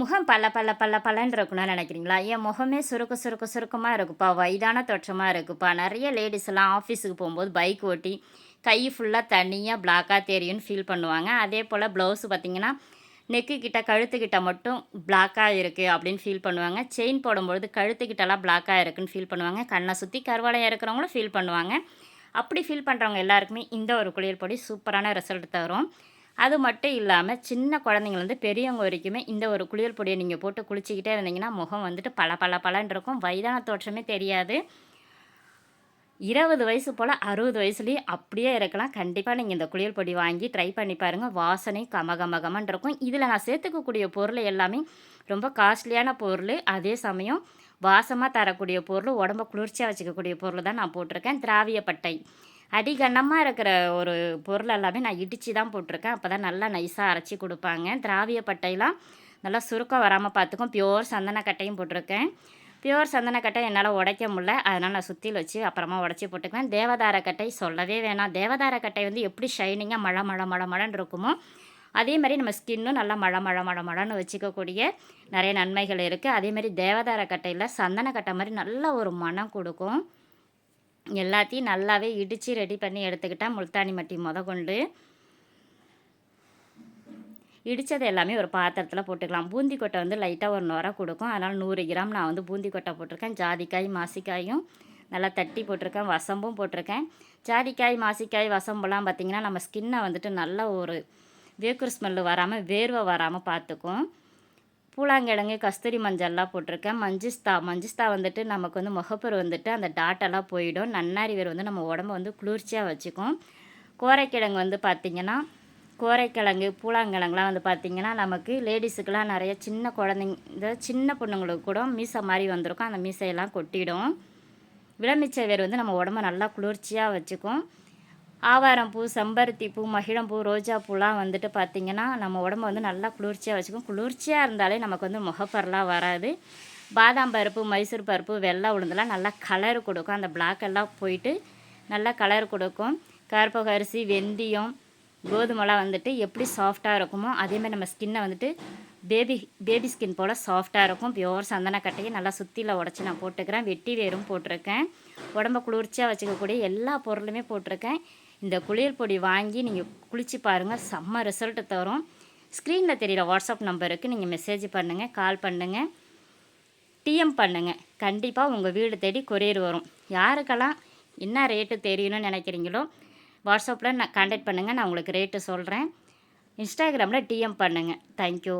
முகம் பல்ல பல பல பலன்னு இருக்கணும்னு நினைக்கிறீங்களா? என் முகமே சுருக்க சுருக்க சுருக்கமாக இருக்குப்பா. வயதான தோற்றமாக இருக்குப்பா. நிறைய லேடிஸ் எல்லாம் ஆஃபீஸுக்கு போகும்போது பைக் ஓட்டி கை ஃபுல்லாக தனியாக பிளாக்காக தெரியும்னு ஃபீல் பண்ணுவாங்க. அதே போல் ப்ளவுஸ் பார்த்திங்கன்னா நெக்கு கிட்ட கழுத்துக்கிட்ட மட்டும் பிளாக்காக இருக்குது அப்படின்னு ஃபீல் பண்ணுவாங்க. செயின் போடும்பொழுது கழுத்துக்கிட்டலாம் பிளாக்காக இருக்குன்னு ஃபீல் பண்ணுவாங்க. கண்ணை சுற்றி கருவாலையாக இருக்கிறவங்களும் ஃபீல் பண்ணுவாங்க. அப்படி ஃபீல் பண்ணுறவங்க எல்லாருக்குமே இந்த ஒரு குளியல் பொடி சூப்பரான ரிசல்ட் தரும். அது மட்டும் இல்லாமல் சின்ன குழந்தைங்கலேருந்து பெரியவங்க வரைக்குமே இந்த ஒரு குளியல் பொடியை நீங்கள் போட்டு குளிச்சிக்கிட்டே இருந்தீங்கன்னா முகம் வந்துட்டு பல பல பலன் இருக்கும். வயதான தோற்றமே தெரியாது. இருபது வயசு போல் அறுபது வயசுலேயும் அப்படியே இருக்கலாம். கண்டிப்பாக நீங்கள் இந்த குளியல் பொடி வாங்கி ட்ரை பண்ணி பாருங்கள் வாசனை கமகமகமன் இருக்கும். இதில் நான் சேர்த்துக்கக்கூடிய பொருள் எல்லாமே ரொம்ப காஸ்ட்லியான பொருள். அதே சமயம் வாசமாக தரக்கூடிய பொருள் உடம்ப குளிர்ச்சியாக வச்சுக்கக்கூடிய பொருள் தான் நான் போட்டிருக்கேன். திராவியப்பட்டை அடிகனமாக இருக்கிற ஒரு பொருள் எல்லாமே நான் இடித்து தான் போட்டிருக்கேன். அப்போ தான் நல்லா நைஸாக அரைச்சி கொடுப்பாங்க. திராவிய பட்டையெல்லாம் நல்லா சுருக்கம் வராமல் பார்த்துக்கும். பியோர் சந்தனக்கட்டையும் போட்டிருக்கேன். பியோர் சந்தனக்கட்டை என்னால் உடைக்க முடில அதனால் நான் சுற்றியில் வச்சு அப்புறமா உடச்சி போட்டுக்குவேன். தேவதார கட்டை சொல்லவே வேணாம். தேவதார கட்டை வந்து எப்படி ஷைனிங்காக மழை மழை மழை மழைன்னு இருக்குமோ அதே மாதிரி நம்ம ஸ்கின்னும் நல்லா மழை மழை மழை மழைன்னு வச்சுக்கக்கூடிய நிறைய நன்மைகள் இருக்குது அதேமாதிரி தேவதார கட்டையில் சந்தனக்கட்டை மாதிரி நல்ல ஒரு மனம் கொடுக்கும். எல்லாத்தையும் நல்லாவே இடித்து ரெடி பண்ணி எடுத்துக்கிட்டால் முல்தானி மட்டி முத கொண்டு. இடித்தது எல்லாமே ஒரு பாத்திரத்தில் போட்டுக்கலாம். பூந்தி கொட்டை வந்து லைட்டாக ஒரு நுரை கொடுக்கும். அதனால் நூறு கிராம் நான் வந்து பூந்தி கொட்டை போட்டிருக்கேன். ஜாதிக்காய் மாசிக்காயும் நல்லா தட்டி போட்டிருக்கேன். வசம்பும் போட்டிருக்கேன். ஜாதிக்காய் மாசிக்காய் வசம்பெல்லாம் பார்த்திங்கன்னா நம்ம ஸ்கின்னை வந்துட்டு நல்ல ஒரு வேக்கூர் ஸ்மெல்லு வராமல் வேர்வை வராமல் பார்த்துக்கும் பூலாங்கிழங்கு கஸ்தூரி மஞ்சள்லாம் போட்டிருக்கேன். மஞ்சிஸ்தா மஞ்சிஸ்தா வந்துட்டு நமக்கு வந்து முகப்பரு வந்துட்டு அந்த டாட்டெல்லாம் போயிடும். நன்னாரி வேர் வந்து நம்ம உடம்ப வந்து குளிர்ச்சியாக வச்சுக்கும். கோரைக்கிழங்கு வந்து பார்த்திங்கன்னா கோரைக்கிழங்கு பூலாங்கிழங்குலாம் வந்து பார்த்திங்கன்னா நமக்கு லேடிஸுக்கெலாம் நிறைய சின்ன குழந்தைங்க இந்த சின்ன பொண்ணுங்களுக்கு கூட மீசை மாதிரி வந்திருக்கும். அந்த மீசையெல்லாம் கொட்டிடும். விளமிச்சை வேர் வந்து நம்ம உடம்ப நல்லா குளிர்ச்சியாக வச்சுக்கும். ஆவாரம் பூ செம்பருத்தி பூ மகிழம்பூ ரோஜா பூலாம் வந்துட்டு பார்த்திங்கன்னா நம்ம உடம்பு வந்து நல்லா குளிர்ச்சியாக வச்சுக்கும். குளிர்ச்சியாக இருந்தாலே நமக்கு வந்து முகப்பரெலாம் வராது. பாதாம் பருப்பு மைசூர் பருப்பு வெள்ளை உளுந்தெல்லாம் நல்லா கலர் கொடுக்கும். அந்த பிளாக் எல்லாம் போயிட்டு நல்லா கலர் கொடுக்கும். கருப்பக அரிசி வெந்தயம் கோதுமைலாம் வந்துட்டு எப்படி சாஃப்டாக இருக்குமோ அதேமாதிரி நம்ம ஸ்கின்னை வந்துட்டு பேபி பேபி ஸ்கின் போல் சாஃப்டாக இருக்கும். பியோர் சந்தனக்கட்டையை நல்லா சுற்றியில் உடச்சி நான் போட்டுக்கிறேன். வெட்டி வேரும் போட்டிருக்கேன். உடம்ப குளிர்ச்சியாக வச்சுக்கக்கூடிய எல்லா பொருளுமே போட்டிருக்கேன். இந்த குளியல் பொடி வாங்கி நீங்கள் குளித்து பாருங்கள் செம்ம ரிசல்ட்டு தரும். ஸ்க்ரீனில் தெரிகிற வாட்ஸ்அப் நம்பருக்கு நீங்கள் மெசேஜ் பண்ணுங்கள் கால் பண்ணுங்கள் டிஎம் பண்ணுங்கள் கண்டிப்பாக உங்கள் வீடு தேடி கொரியர் வரும். யாருக்கெல்லாம் என்ன ரேட்டு தெரியணும்னு நினைக்கிறீங்களோ வாட்ஸ்அப்பில் நான் கான்டாக்ட் பண்ணுங்கள் நான் உங்களுக்கு ரேட்டு சொல்கிறேன் இன்ஸ்டாகிராமில் டிஎம் பண்ணுங்கள் தேங்க்யூ